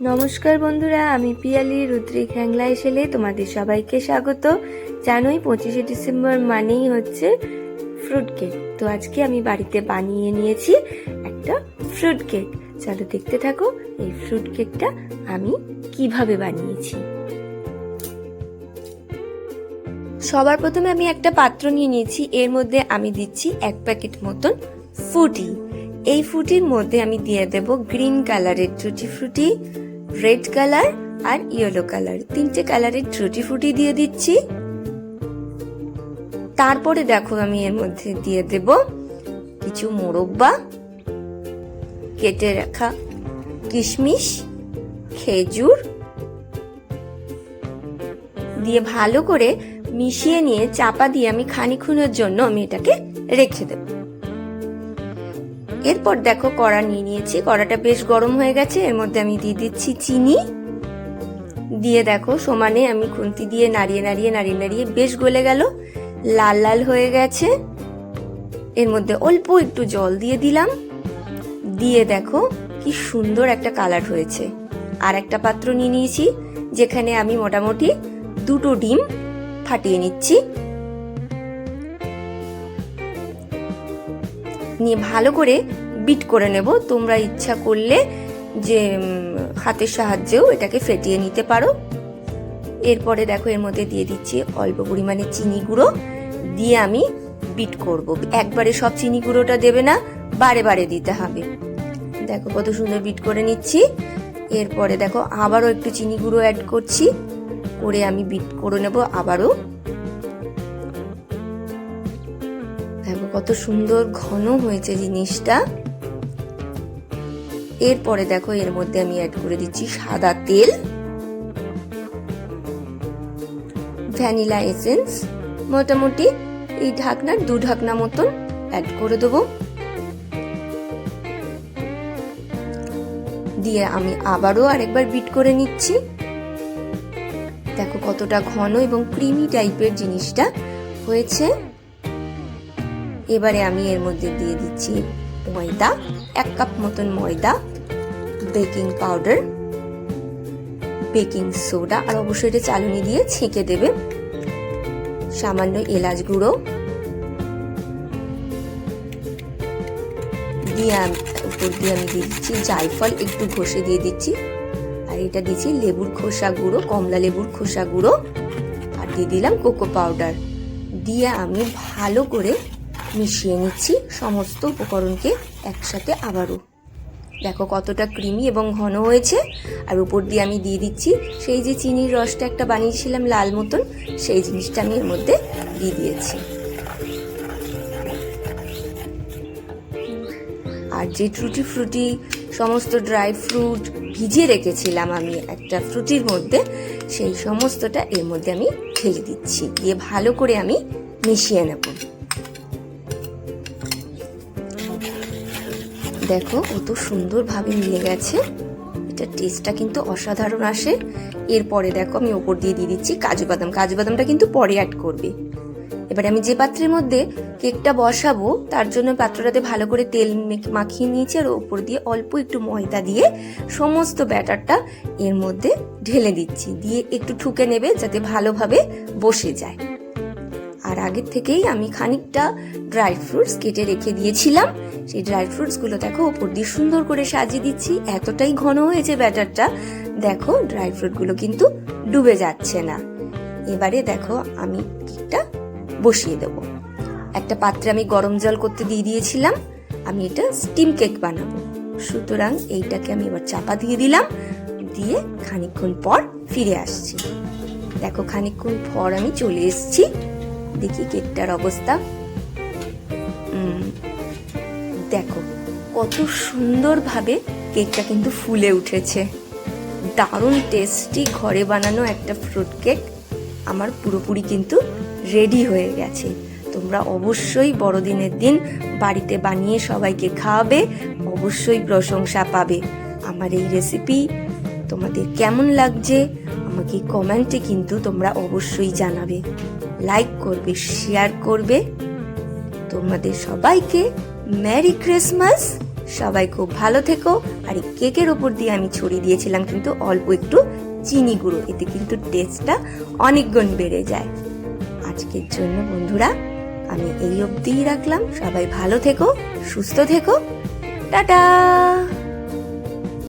নমস্কার বন্ধুরা, আমি পিয়ালি রুদ্রিক হ্যাংলা এসেলে তোমাদের সবাইকে স্বাগত। জানোই পঁচিশে ডিসেম্বর মানেই হচ্ছে ফ্রুট কেক তো আজকে আমি বাড়িতে বানিয়ে নিয়েছি একটা ফ্রুট কেক চলো দেখতে থাকো এই ফ্রুট কেকটা আমি কীভাবে বানিয়েছি। সবার প্রথমে আমি একটা পাত্র নিয়ে নিয়েছি, এর মধ্যে আমি দিচ্ছি এক প্যাকেট মতন ফুটি এই ফুটির মধ্যে আমি দিয়ে দেব গ্রিন কালারের টুটি ফ্রুটি রেড কালার আর ইয়েলো কালার। তিনটে কালারের টুটি ফুটি দিয়ে দিচ্ছি। তারপরে দেখো আমি এর মধ্যে দিয়ে দেব কিছু মোরব্বা, কেটে রাখা কিশমিশ, খেজুর দিয়ে ভালো করে মিশিয়ে নিয়ে চাপা দিয়ে আমি খানিক্ষণের জন্য আমি এটাকে রেখে দেব। এরপর দেখো কড়া নিয়ে নিয়েছি। কড়াটা বেশ গরম হয়ে গেছে। এর মধ্যে আমি দিয়ে দিচ্ছি চিনি। দিয়ে দেখো সমানে আমি খুন্তি দিয়ে নাড়িয়ে নাড়িয়ে নাড়িয়ে নাড়িয়ে বেশ গলে গেল। লাল লাল হয়ে গেছে। এর মধ্যে অল্প একটু জল দিয়ে দিলাম। দিয়ে দেখো কি সুন্দর একটা কালার হয়েছে। আর একটা পাত্র নিয়ে নিয়েছি, যেখানে আমি মোটামুটি দুটো ডিম ফাটিয়ে নিচ্ছি। নিয়ে ভালো করে বিট করে নেব। তোমরা ইচ্ছা করলে যে হাতের সাহায্যেও এটাকে ফেটিয়ে নিতে পারো। এরপরে দেখো এর মধ্যে দিয়ে দিচ্ছি অল্প পরিমাণে চিনি গুঁড়ো। দিয়ে আমি বিট করব। একবারে সব চিনি গুঁড়োটা দেবে না, বারে বারে দিতে হবে। দেখো কত সুন্দর বিট করে নিচ্ছি। এরপরে দেখো আবারও একটু চিনি গুঁড়ো অ্যাড করছি। করে আমি বিট করে নেব আবারও। কত সুন্দর ঘন হয়েছে জিনিসটা। এরপরে দেখো, এর মধ্যে আমি অ্যাড করে দিচ্ছি সাদা তেল ভ্যানিলা এসেন্স মোটামুটি এই ঢাকনার দু ঢাকনা মতন অ্যাড করে দেবো। দিয়ে আমি আবারও আরেকবার বিট করে নিচ্ছি। দেখো কতটা ঘন এবং ক্রিমি টাইপের জিনিসটা হয়েছে। এবারে আমি এর মধ্যে দিয়ে দিচ্ছি ময়দা, এক কাপ মতন ময়দা, বেকিং পাউডার, বেকিং সোডা, আর অবশ্যই এটা চালনি দিয়ে ছেঁকে দেবে। সামান্য এলাচ গুঁড়ো দিয়ে উপর দিয়ে আমি দিয়ে দিচ্ছি জায়ফল, একটু ঘষে দিয়ে দিচ্ছি। আর এটা দিচ্ছি লেবুর খোসা গুঁড়ো, কমলা লেবুর খোসা গুঁড়ো। আর দিয়ে দিলাম কোকো পাউডার। দিয়ে আমি ভালো করে মিশিয়ে নিচ্ছি সমস্ত উপকরণকে একসাথে আবারও। দেখো কতটা ক্রিমি এবং ঘন হয়েছে। আর উপর দিয়ে আমি দিয়ে দিচ্ছি সেই যে চিনির রসটা একটা বানিয়েছিলাম লাল মতন, সেই জিনিসটা আমি এর মধ্যে দিয়ে দিয়েছি। আর যে ট্রুটি ফ্রুটি, সমস্ত ড্রাই ফ্রুট ভিজিয়ে রেখেছিলাম আমি একটা ফ্রুটির মধ্যে, সেই সমস্তটা এর মধ্যে আমি ঢেলে দিচ্ছি। দিয়ে ভালো করে আমি মিশিয়ে নেব। দেখো, কত সুন্দরভাবে মিলে গেছে। এটা টেস্টটা কিন্তু অসাধারণ আসে। এরপরে দেখো, আমি ওপর দিয়ে দিয়ে দিচ্ছি কাজু বাদাম। কাজু বাদামটা কিন্তু পরে অ্যাড করবে। এবারে আমি যে পাত্রের মধ্যে কেকটা বসাবো, তার জন্য পাত্রটাতে ভালো করে তেল মাখিয়ে নিয়েছি আর ওপর দিয়ে অল্প একটু ময়দা দিয়ে সমস্ত ব্যাটারটা এর মধ্যে ঢেলে দিচ্ছি। দিয়ে একটু ঠুকে নেবে যাতে ভালোভাবে বসে যায়। আর আগের থেকেই আমি খানিকটা ড্রাই ফ্রুটস কেটে রেখে দিয়েছিলাম। সেই ড্রাই ফ্রুটসগুলো দেখো ওপর দিয়ে সুন্দর করে সাজিয়ে দিচ্ছি। এতটাই ঘন হয়েছে ব্যাটারটা। দেখো ড্রাই ফ্রুটগুলো কিন্তু ডুবে যাচ্ছে না। এবারে দেখো আমি কেকটা বসিয়ে দেব। একটা পাত্রে আমি গরম জল করতে দিয়ে দিয়েছিলাম। আমি এটা স্টিম কেক বানাবো। সুতরাং এইটাকে আমি এবার চাপা দিয়ে দিলাম। দিয়ে খানিকক্ষণ পর ফিরে আসছি। দেখো খানিকক্ষণ পর আমি চলে এসেছি। দেখি কেকটার অবস্থা। দেখো, কত সুন্দরভাবে কেকটা কিন্তু ফুলে উঠেছে। দারুণ টেস্টি ঘরে বানানো একটা ফ্রুট কেক আমার পুরোপুরি কিন্তু রেডি হয়ে গেছে। তোমরা অবশ্যই বড়দিনের দিন বাড়িতে বানিয়ে সবাইকে খাওয়াবে, অবশ্যই প্রশংসা পাবে। আমার এই রেসিপি তোমাদের কেমন লাগছে, আমাকে কমেন্টে কিন্তু তোমরা অবশ্যই জানাবে। লাইক করবে শেয়ার করবে। তোমাদের সবাইকে মেরি ক্রিসমাস সবাই খুব ভালো থেকো। আর এই কেকের ওপর দিয়ে আমি ছড়িয়ে দিয়েছিলাম কিন্তু অল্প একটু চিনি গুঁড়ো। এতে কিন্তু টেস্টটা অনেক গুণ বেড়ে যায়। আজকের জন্য বন্ধুরা, আমি এই অবধিই রাখলাম। সবাই ভালো থেকো, সুস্থ থেকো। টাটা!